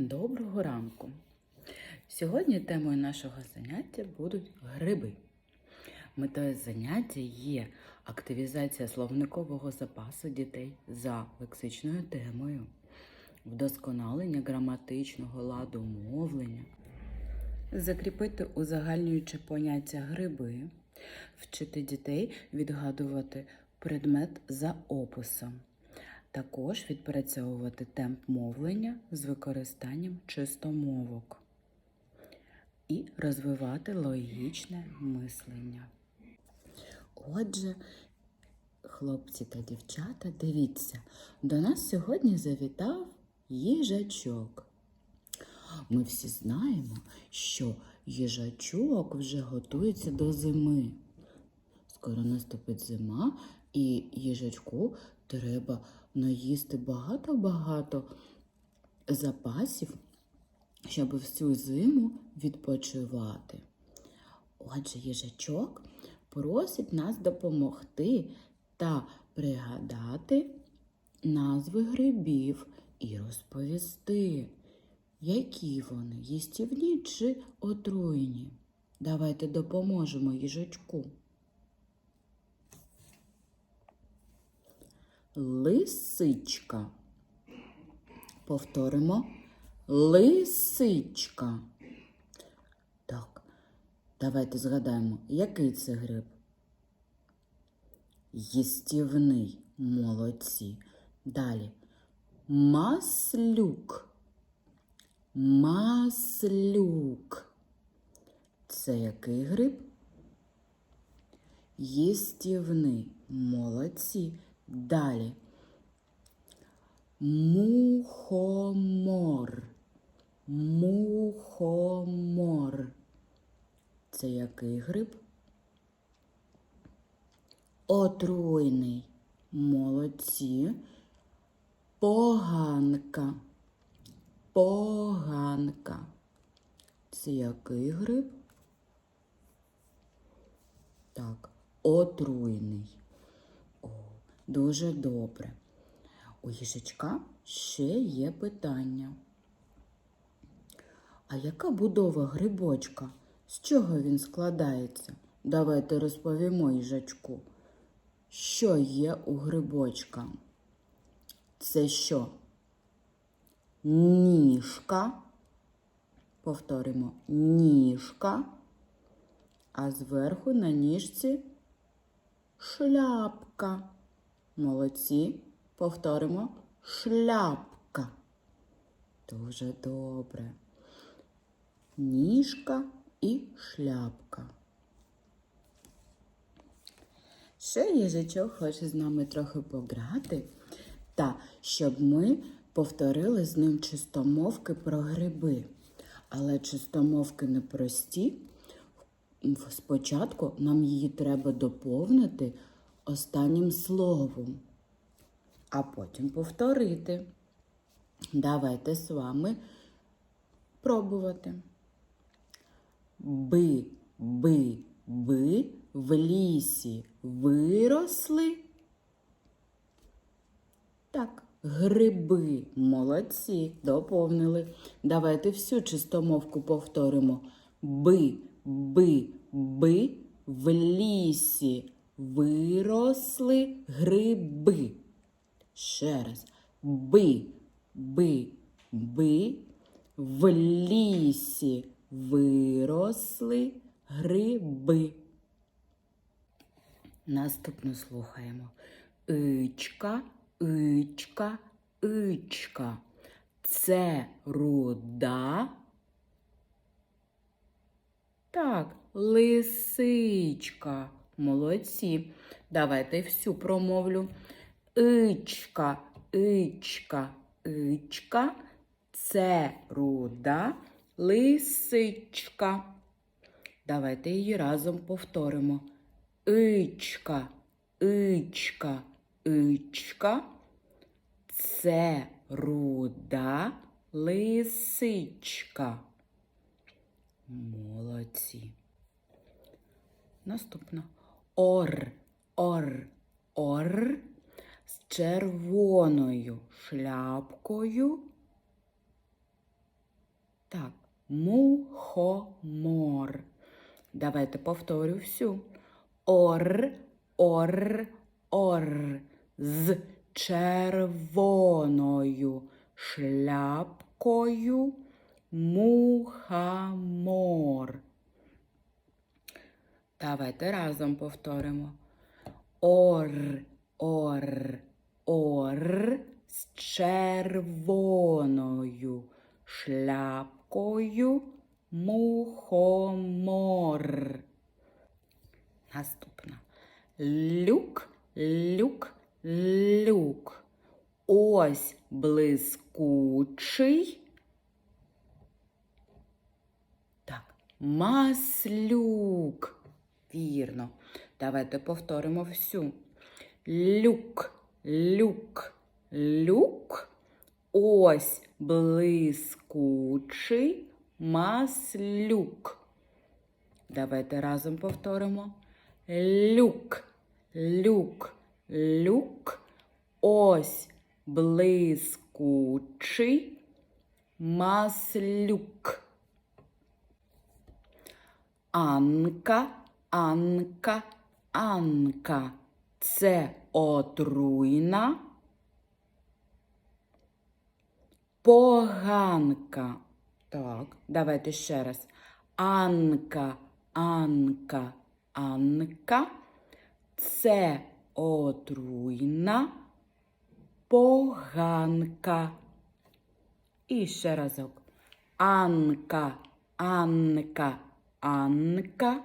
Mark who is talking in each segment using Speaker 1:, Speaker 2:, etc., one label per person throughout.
Speaker 1: Доброго ранку! Сьогодні темою нашого заняття будуть гриби. Метою заняття є активізація словникового запасу дітей за лексичною темою, вдосконалення граматичного ладу мовлення, закріпити узагальнюючи поняття гриби, вчити дітей відгадувати предмет за описом. Також відпрацьовувати темп мовлення з використанням чистомовок і розвивати логічне мислення. Отже, хлопці та дівчата, дивіться, до нас сьогодні завітав їжачок. Ми всі знаємо, що їжачок вже готується до зими. Скоро наступить зима, і їжачку треба наїсти багато-багато запасів, щоб всю зиму відпочивати. Отже, їжачок просить нас допомогти та пригадати назви грибів і розповісти, які вони їстівні чи отруєні. Давайте допоможемо їжачку. Лисичка. Повторимо. Лисичка. Так, давайте згадаємо, який це гриб? Їстівний. Молодці. Далі. Маслюк. Маслюк. Це який гриб? Їстівний. Молодці. Далі. Мухомор. Мухомор. Це який гриб? Отруйний. Молодці. Поганка. Поганка. Це який гриб? Так, отруйний. Дуже добре. У їжачка ще є питання. А яка будова грибочка? З чого він складається? Давайте розповімо їжачку. Що є у грибочка? Це що? Ніжка. Повторимо ніжка. А зверху на ніжці шляпка. Молодці. Повторимо шляпка. Дуже добре. Ніжка і шляпка. Ще їжачок хоче з нами трохи пограти, та щоб ми повторили з ним чистомовки про гриби. Але чистомовки не прості. Спочатку нам її треба доповнити останнім словом, а потім повторити. Давайте з вами пробувати. Би, би, би в лісі виросли. Так, гриби, молодці, доповнили. Давайте всю чистомовку повторимо. Би, би, би в лісі виросли гриби. Ще раз. Би, би, би в лісі виросли гриби. Наступно слухаємо. Ичка, ичка, ичка. Це руда. Так, лисичка. Молодці. Давайте всю промовлю. Ичка, ичка, ичка. Це руда лисичка. Давайте її разом повторимо. Ичка, ичка, ичка. Це руда лисичка. Молодці. Наступно. Ор, ор, ор з червоною шляпкою Так, мухомор. Давайте повторю всю. Ор, ор, ор. З червоною шляпкою мухомор. Давайте разом повторимо. Ор, ор, ор з червоною шляпкою мухомор. Наступна. Люк, люк, люк. Ось блискучий. Так, маслюк. Вірно. Давайте повторимо всю. Люк, люк, люк. Ось блискучий маслюк. Давайте разом повторимо. Люк, люк, люк. Ось блискучий маслюк. Анка, Анка, Анка. Це отруйна. Поганка. Так, давайте ще раз. Анка, Анка, Анка. Це отруйна поганка. І ще разок. Анка, Анка, Анка.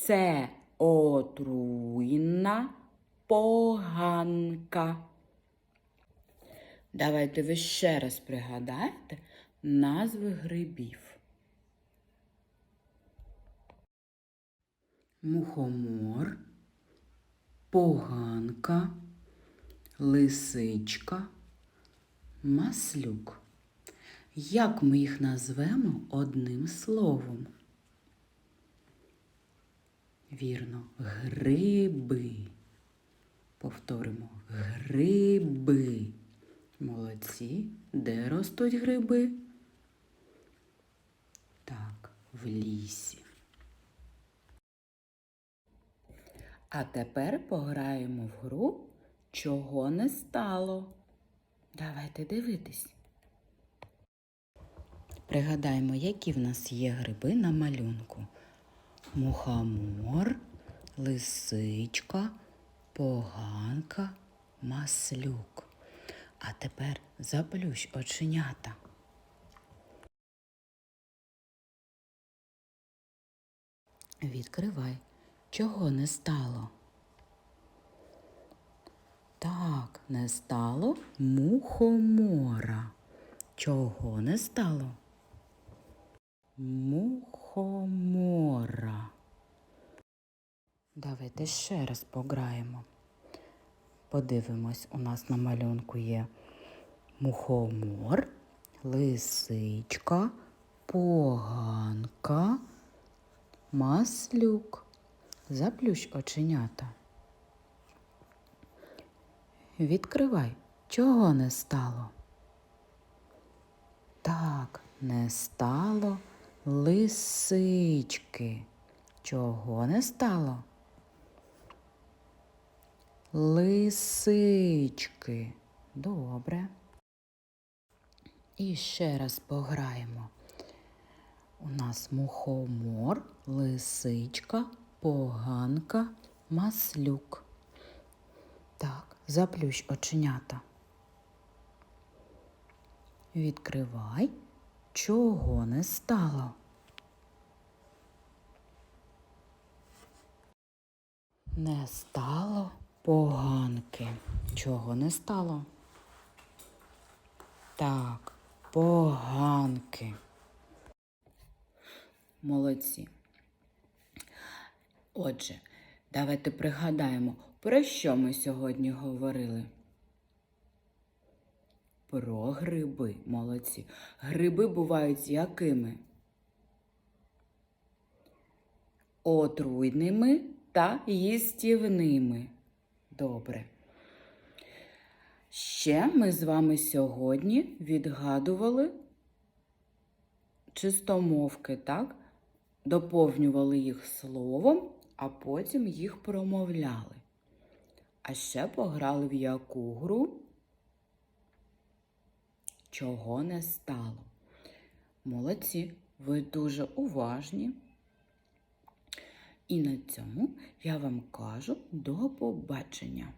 Speaker 1: Це отруйна поганка. Давайте ви ще раз пригадаєте назви грибів. Мухомор, поганка, лисичка, маслюк. Як ми їх назвемо одним словом? Вірно, гриби. Повторимо гриби. Молодці. Де ростуть гриби? Так, в лісі. А тепер пограємо в гру, чого не стало. Давайте дивитись. Пригадаємо, які в нас є гриби на малюнку. Мухомор, лисичка, поганка, маслюк. А тепер заплющ оченята. Відкривай. Чого не стало? Так, не стало мухомора. Чого не стало? Мухомора. Давайте ще раз пограємо. Подивимось, у нас на малюнку є мухомор, лисичка, поганка, маслюк. Заплющ оченята. Відкривай, чого не стало? Так, не стало лисички. Чого не стало? Лисички. Добре. І ще раз пограємо. У нас мухомор, лисичка, поганка, маслюк. Так, заплющ оченята. Відкривай, чого не стало. Не стало поганки. Чого не стало? Так, поганки. Молодці. Отже, давайте пригадаємо, про що ми сьогодні говорили. Про гриби, молодці. Гриби бувають якими? Отруйними та їстівними. Добре. Ще ми з вами сьогодні відгадували чистомовки, так? Доповнювали їх словом, а потім їх промовляли. А ще пограли в яку гру? Чого не стало? Молодці, ви дуже уважні. І на цьому я вам кажу до побачення.